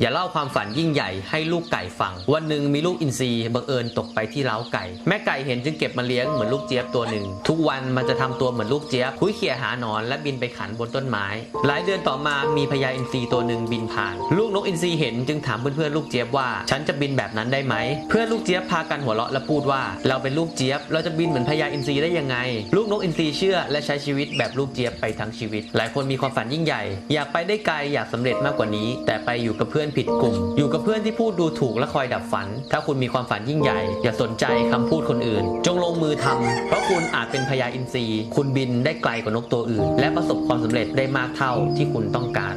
อย่าเล่าความฝันยิ่งใหญ่ให้ลูกไก่ฟัง วันหนึ่งมีลูกอินทรีบังเอิญตกไปที่เล้าไก่ แม่ไก่เห็นจึงเก็บมาเลี้ยงเหมือนลูกเจี๊ยบตัวหนึ่ง ทุกวันมันจะทำตัวเหมือนลูกเจี๊ยบคุยเขี่ยหาหนอนและบินไปขันบนต้นไม้ หลายเดือนต่อมามีพญาอินทรีตัวหนึ่งบินผ่าน ลูกนกอินทรีเห็นจึงถามเพื่อนๆลูกเจี๊ยบว่า ฉันจะบินแบบนั้นได้ไหม เพื่อนลูกเจี๊ยบพากันหัวเราะและพูดว่า เราเป็นลูกเจี๊ยบ เราจะบินเหมือนพญาอินทรีได้ยังไง ลูกนกอินทรีเชื่อและใช้ชีวิตแบบลูกเจี๊ยบไปทั้งชีวิต หลายคนมีความฝันยิ่งใหญ่ อยากไปได้ไกลอยากสำเร็จมากกว่านี้ แต่ไปอยู่กับเพื่อนผิดกลุ่ม อยู่กับเพื่อนที่พูดดูถูกและคอยดับฝัน ถ้าคุณมีความฝันยิ่งใหญ่ อย่าสนใจคำพูดคนอื่น จงลงมือทำเพราะคุณอาจเป็นพญาอินทรีคุณบินได้ไกลกว่านกตัวอื่น และประสบความสำเร็จได้มากเท่าที่คุณต้องการ